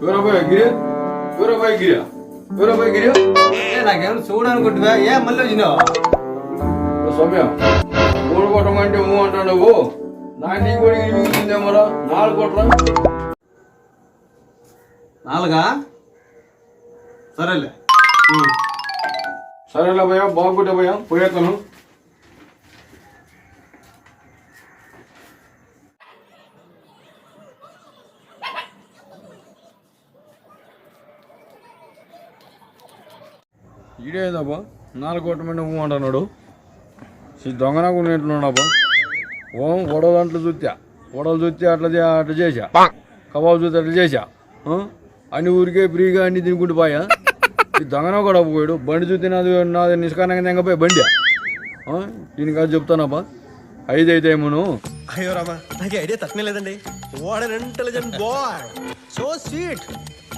ఎవరో పోయా గిరి? ఎవరో పోయా గిరియా ఎవరో పోయా ఏ నాకేమైనా చూడనుకుంటున్నా. ఏ మళ్ళీ వచ్చినావు సౌమ్య మూడు కొట్టమంటే ఊ అంటావు నువ్వు. నాటి కూడా మిగులుతుందేమోరా నాలుగు కొట్టరా నాలుగా? సరేలే. సరేలే పోయా బాగుంటే పోయా పోయేస్తాను ఈడేదబ్బా నాలుగు కొట్టమంటే ఊ అంటున్నాడు ఈ దొంగనకు నేంటున్నాడబ్బా ఓం గొడవ దాంట్లో చూత్తా గొడవలు చూస్తే అట్లా చే- అట్లా చేసా కబాబు చూస్తే అట్లా చేసా? అన్ని ఊరికే ఫ్రీగా అన్ని తినుకుంటూ పోయా. ఈ దొంగన కూడా పోయాడు. బండి చూస్తే నాది నాది నిష్కారణంగా తెంగపోయి బండి? దీని కాదు చెప్తానబ్బా. ఐదు అయితే ఏమోను. అయ్యో రామా నాకు ఐడియా తక్కువ లేదండి. What an intelligent boy so sweet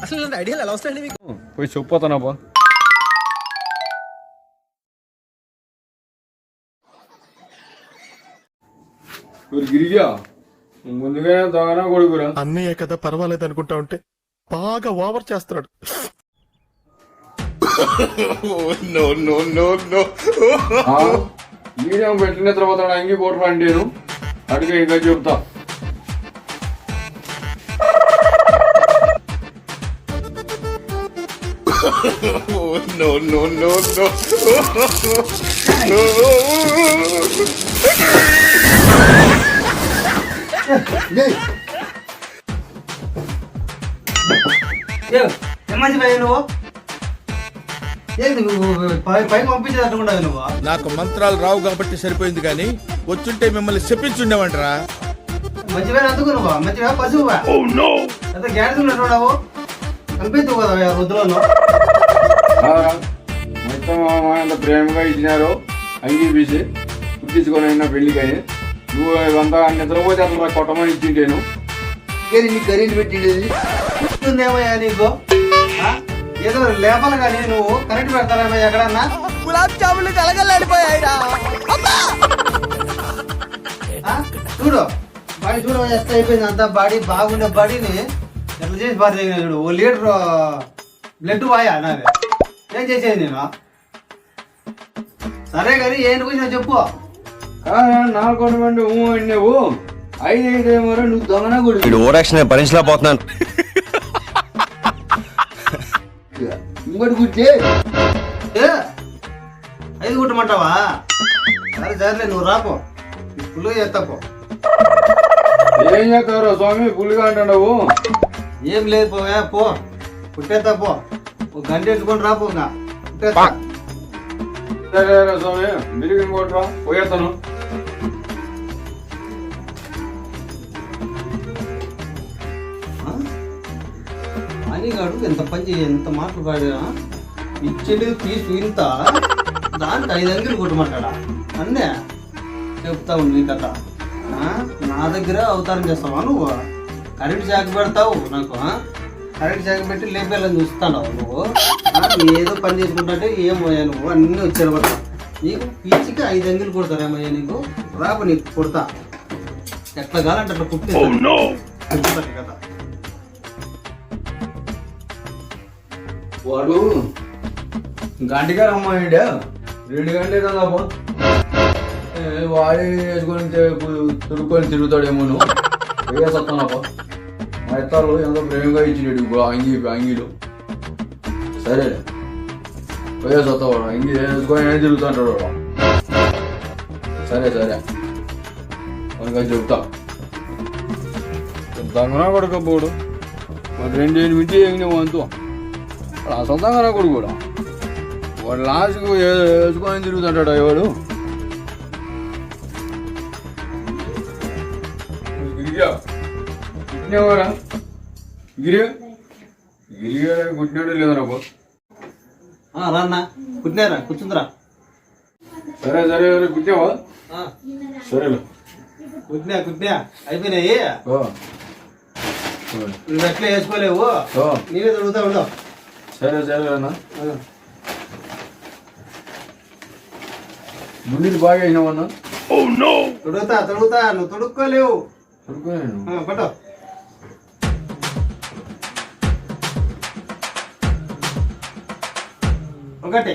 అసలు ఐడియాలు ఎలా వస్తాయండి మీకు? పోయి చెప్పతానబ్బా గిరిజా ముందుగానే దొంగన కొడుకురా. అన్నయ్య కదా పర్వాలేదు అనుకుంటా ఉంటే బాగా ఓవర్ చేస్తున్నాడు. ఆ? ఈడేమో పెట్టిన తర్వాత అంగి కొట్టరా అంటే నేను? అడిగా ఇంకా చెప్తా. ఏ ఏమంచి భయ నువ్వు? ఏంది నువ్వు పై పైకి పంపించేది అట్టుకుంటావు నువ్వు? నాకు మంత్రాలు రావు కాబట్టి సరిపోయింది కానీ వచ్చుంటే మిమ్మల్ని చెప్పించుండేవంటరా మంచిగా అందుకు నువ్వు? మంచిగా పశువువా? ఎంత గ్యాస్ ఉన్నట్టున్నావు కనిపిద్దు కదా? మొత్తం ప్రేమగా ఇచ్చినారు. అంగీ పీసి పుట్టించుకొని అయినా పెళ్ళికని నువ్వు అంతా నిద్రపోతే అసలు కొట్టమని ఇచ్చింటేను నీకు కరెంట్ పెట్టిండేది? ఉందేమయ్యా నీకు? ఏదో లేపాలి కానీ నువ్వు కరెంట్ పెడతారా ఎక్కడన్నా? గులాబ్ జాములు కలగల్లాడిపోయాయిరా? చూడు బాడీ చూడు ఎంత అయిపోయింది అంత బాడీ బాగుండే బాడీని ఎట్లా చేసి బాగా చూడు. ఓ లీటర్ బ్లడ్ పోయా నాది. ఏం చేసేది నేను? సరే కానీ ఏంటి కొంచెం చెప్పు. కాదా నాలుగు కొట్టమంటే ఊ ఐదు ఐదు ఏమో నువ్వు దొంగన కొడుకు? వీడు ఓరాక్షన్ భరించలేకపోతున్నాను ఇంకోటి కూర్చే ఏ? ఐదు కుట్టమంటావా? సరే సరేలే నువ్వు రాపో ఫుల్గా చేస్తాపో ఏం చేస్తావురా స్వామి? పుల్లిగా అంటున్నావు. ఏం లేదు పోయా పో. పుట్టేస్తా పో. ఒక గంట ఎత్తుకొని రాపో ఇంకా. పుట్టేస్తా సరే స్వామి. మీరు ఇంకోట్రా పోయేస్తాను. అనిగాడు ఎంత పని చేయ ఎంత మాటలు కాడా ఇచ్చేది తీసు ఇంత. దాంట్లో ఐదు అంగిలు కొట్టమంటాడా? అన్నే చెప్తా ఉంది నీ కథ? నా దగ్గర అవతారం చేస్తావా నువ్వు? కరెంట్ షాక్ పెడతావు నాకు? కరెంట్ షాక్ పెట్టి లేపేయాలని చూస్తావు నువ్వు? ఏదో పని చేసుకుంటుంటే ఏం పోయా నువ్వు? అన్నీ వచ్చారు పడతా. నీకు పీచికి ఐదు అంగిలు కొడతారేమయ్యా నీకు? రాపు నీకు కొడతా. ఎట్లా కావాలంటే అట్లా కుట్టి చెప్తాను కదా వాడు గంటగా రమ్మాయిడా రెండు గంటలే కదా వాడి ఏ, వాడే వేసుకొని తి- తిరుక్కొని తిరుగుతాడేమోను. వేసేస్తానప్ప మా ఇత్తారు ఎంతో ప్రేమగా ఇచ్చినాడు ఇప్పుడు అంగి అంగిలు. సరే. పోయే సత్తావాడు అంగీ వేసుకొని అయినా తిరుగుతుంటాడు వాడు? సరే సరే. మనగా చెప్తా. దొంగనా పడకపోడు మరి రెండు ఎనిమిది ఎగిన అంతా. అసలు దొంగనా కొడుకు కూడా. వాడు లాస్ట్కు వేసుకొని తిరుగుతుంటాడు ఎవడు? గిరిగా కుట్టినవారా? గిరి గిరిగా కుట్టినాడు లేదరా బాబు ఆ, రా అన్న. కుట్టినారా? కూర్చుందిరా. సరే సరే సరే కుట్టావా ఆ, సరేలే. కుట్టినా కుట్టినా. అయిపోయినాయి? ఓ. నువ్వు ఎట్లా వేసుకోలేవు? ఓ. నీవే తొడుగుతా ఉండవు. సరే సరే అన్న. ముందుకు బాగా అయినావన్నా oh, తొడుగుతా తొడుగుతా నువ్వు తొడుక్కోలేవు. తొడుక్కోలేను. పట్టు. ఒకటి.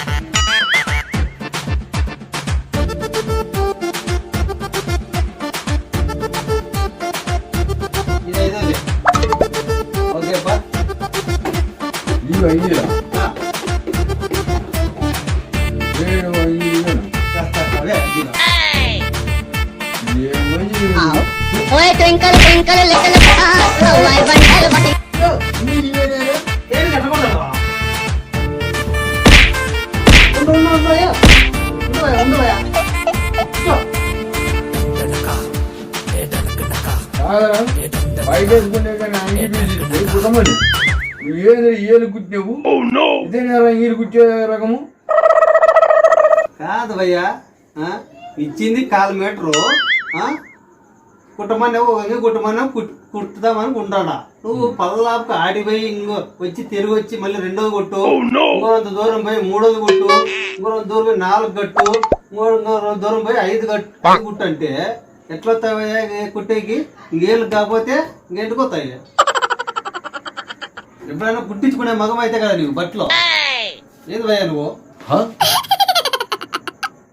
కానీ అంగి పీసి కుదమని నువ్వు ఏలు కుట్టినావు ఇదేనా ఈలు కుట్టే రకము కాదు భయ్యా ఇచ్చింది కాలు మీటరు ఆ? కుట్టమని ఒక కుట్టమని కుట్టుదామని ఉంటాడా నువ్వు పల్లాపు ఆడిపోయి ఇంకో వచ్చి తిరిగి వచ్చి మళ్ళీ రెండోది కొట్టు. ఇంకోంత దూరం పోయి మూడోది కొట్టు. ఇంకో దూరం పోయి నాలుగు కట్టు. ఇంకో ఇంకో దూరం పోయి ఐదు కట్టు కుట్టు అంటే ఎట్లా కుట్టేకి? ఇంకేళ్ళు కాకపోతే ఇంకెంటికి వస్తాయి? ఎప్పుడైనా కుట్టించుకునే మగం అయితే కదా నీవు బట్టలో. ఏది భయ్యా నువ్వు? హ?